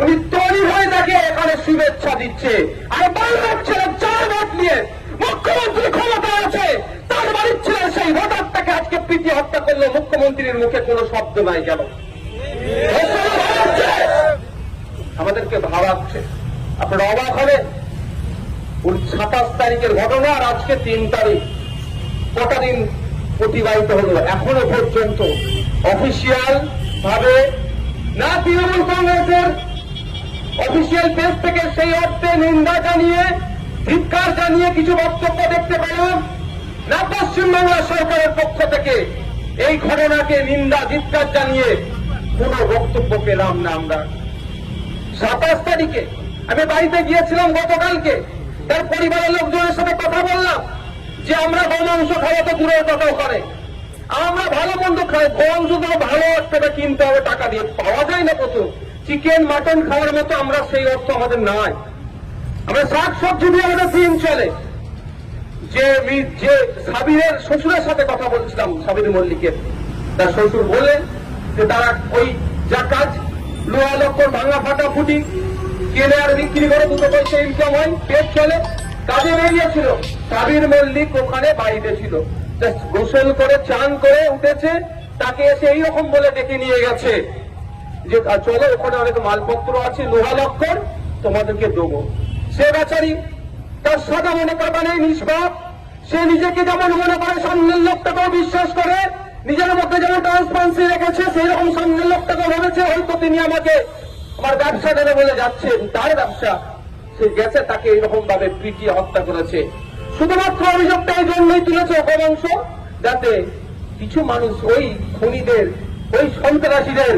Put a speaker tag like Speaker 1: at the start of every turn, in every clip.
Speaker 1: উনি তৈরি হয়ে তাকে এখানে শুভেচ্ছা দিচ্ছে। আর বাংলার ছেলে চার ভোট নিয়ে মুখ্যমন্ত্রী ক্ষমতা আছে। তার বাড়ির ছেলে সেই ভোটারটাকে আজকে প্রীতি হত্যা করল। মুখ্যমন্ত্রীর মুখে কোনো শব্দ নাই গেল আমাদেরকে ভাবাচ্ছে আপনারা অবাক হবে সাতাশ তারিখের ঘটনা আর আজকে তিন তারিখ। কটা দিন অতিবাহিত হলো? এখনও পর্যন্ত অফিসিয়াল ভাবে না তৃণমূল কংগ্রেসের অফিসিয়াল পেজ থেকে সেই অর্থে নিন্দা জানিয়ে, ধিক্কার জানিয়ে কিছু বক্তব্য দেখতে পেলাম। না পশ্চিমবাংলা সরকারের পক্ষ থেকে এই ঘটনাকে নিন্দা, ধিক্কার জানিয়ে কোনো বক্তব্য পেলাম না আমরা। সাতাশ তারিখে আমি বাড়িতে গিয়েছিলাম গতকালকে। তার পরিবারের লোকজনের সাথে কথা বললাম যে আমরা গমাংস খাওয়া তো দূরের কথাও করে আমরা ভালো মন্দ খাই গমাংস তো ভালো একটা কিনতে হবে, টাকা দিয়ে পাওয়া যায় না কত চিকেন, মাটন খাওয়ার মতো আমরা সেই অর্থ আমাদের নাই। আমরা শাক সবজি দিয়ে আমাদের দিন চলে। যে যে সাবিরের শ্বশুরের সাথে কথা বলছিলাম, সাবির মল্লিকের। তার শ্বশুর বললেন যে তারা ওই যা কাজ, লোহা, লক্কর, ভাঙা, ফাটা, ফুটি কেনে আর বিক্রি করে দুটো পয়সা ইনকাম হয়, পেট চলে। কাজে বেরিয়েছিল সাবির মল্লিক ওখানে বাড়িতে ছিল। গোসল করে, চান করে উঠেছে। তাকে এসে এইরকম বলে ডেকে নিয়ে গেছে। যে চলো, ওখানে অনেক মালপত্র আছে, লোহা লক্কর, তোমাদেরকে দেবো। সে বেচারি তার সাদা মনে কাটা নেই নিষ্পাপ। সে নিজেকে যেমন মনে করে সামনের লোকটাকেও বিশ্বাস করে, নিজের মধ্যে যেমন ট্রান্সপারেন্সি রেখেছে সেই রকম সামনের লোকটাকে ভেবেছে, হয়তো তিনি আমাকে আমার ব্যবসা দেবে বলে যাচ্ছেন, তার ব্যবসা। সে গেছে, তাকে এইরকম ভাবে পিটিয়ে হত্যা করেছে। শুধুমাত্র অভিযোগটা এই জন্যই তুলেছে অপমাংস যাতে কিছু মানুষ ওই খুনিদের, ওই সন্ত্রাসীদের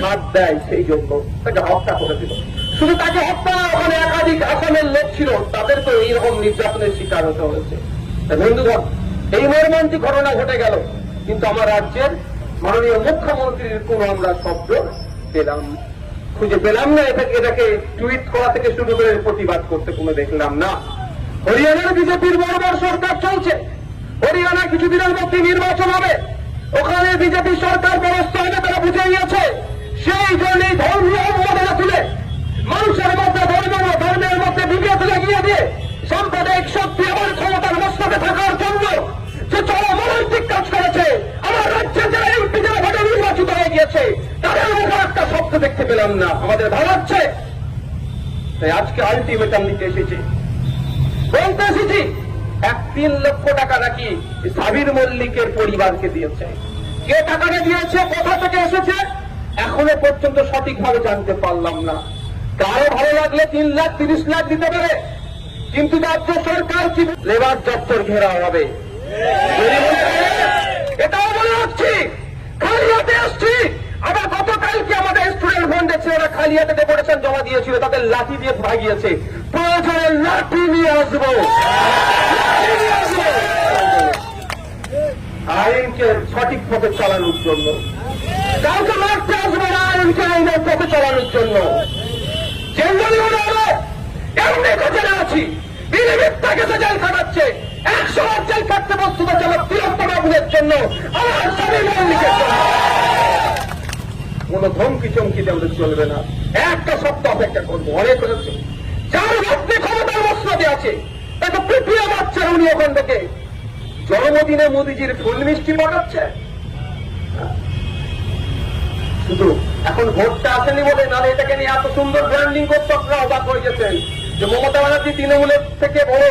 Speaker 1: সাথ দেয় সেই জন্য। তাকে হত্যা করেছিল শুধু তাকে হত্যা ওখানে একাধিক আসামের লোক ছিল, তাদের তো এইরকম নির্যাতনের শিকার হতে হয়েছে। বন্ধুগণ, এই মর্মান্তিক ঘটনা ঘটে গেল। কিন্তু আমার রাজ্যের মাননীয় মুখ্যমন্ত্রীর কোন আমরা শব্দ পেলাম, খুঁজে পেলাম না। এটাকে এটাকে টুইট করা থেকে শুরু করে প্রতিবাদ করতে কোনো দেখলাম না। হরিয়ানার বিজেপির বড় সরকার চলছে। হরিয়ানা কিছুদিনের মধ্যে নির্বাচন হবে। ওখানে বিজেপি সরকার ব্যবস্থা হবে, তারা বুঝে গিয়েছে সেই জন্যই ধর্মীয় উন্মাদনা তুলে মানুষের মধ্যে ধর্ম ধর্মের মধ্যে বিভেদ লাগিয়ে দিয়ে সাম্প্রদায়িক শক্তি আমার ক্ষমতার মস্তকে থাকার জন্য যে চরমনৈতিক কাজ করেছে, আমার রাজ্যে যারা এমপি যারা ভোটে নির্বাচিত হয়ে গিয়েছে, তাদের মুখে একটা শব্দ দেখতে পেলাম না। আমাদের ভালো তাই আজকে আলটিমেটাম নিতে এসেছি। বলতে এসেছি, এক তিন লক্ষ টাকা নাকি সাবির মল্লিকের পরিবারকে দিয়েছে। কে টাকাটা দিয়েছে, কোথা থেকে এসেছে? এখনও পর্যন্ত সঠিকভাবে জানতে পারলাম না। কারও ভালো লাগলে তিন লাখ, তিরিশ লাখ দিতে পারে। কিন্তু রাজ্য সরকার লেবার দপ্তর ঘেরা হবে। এটাও বলে রাখছি, খালি হাতে আসছি। আবার গতকালকে আমাদের স্টুডেন্ট ফ্রেন্ডের ছেলেরা খালি হাতে ডেপুটেশন জমা দিয়েছিল তাদের লাঠি দিয়ে ভাগিয়েছে প্রয়োজনে লাঠি নিয়ে আসব। আইনকে সঠিক পথে চালানোর জন্য। কাউকে মারতে আসব না আইনকে আইনের পথে চালানোর জন্য। এমনি ঘটনা আছি? মিথ্যা কেসে জেল খাটাচ্ছে। একশো বার জেল খাটতে বস্তুত চলো তিরস্তা বাবুদের জন্য। আমার স্বামী মল্লিকের জন্য কোন ধমকি চমকি আমাদের চলবে না। একটা সপ্তাহ অপেক্ষা করব, অনেক হয়েছে। যার মধ্যে ক্ষমতার মসনদে আছে, তাকে পিপিয়ে মারছেন উনি ওখান থেকে জন্মদিনে মোদিজির ফুল মিষ্টি পাঠাচ্ছে শুধু এখন ভোটটা আসেনি বলে, নাহলে এটাকে নিয়ে এত সুন্দর ব্র্যান্ডিং করতে আপনারা অবাক হয়ে গেছেন। যে মমতা ব্যানার্জি তৃণমূলের থেকে বড়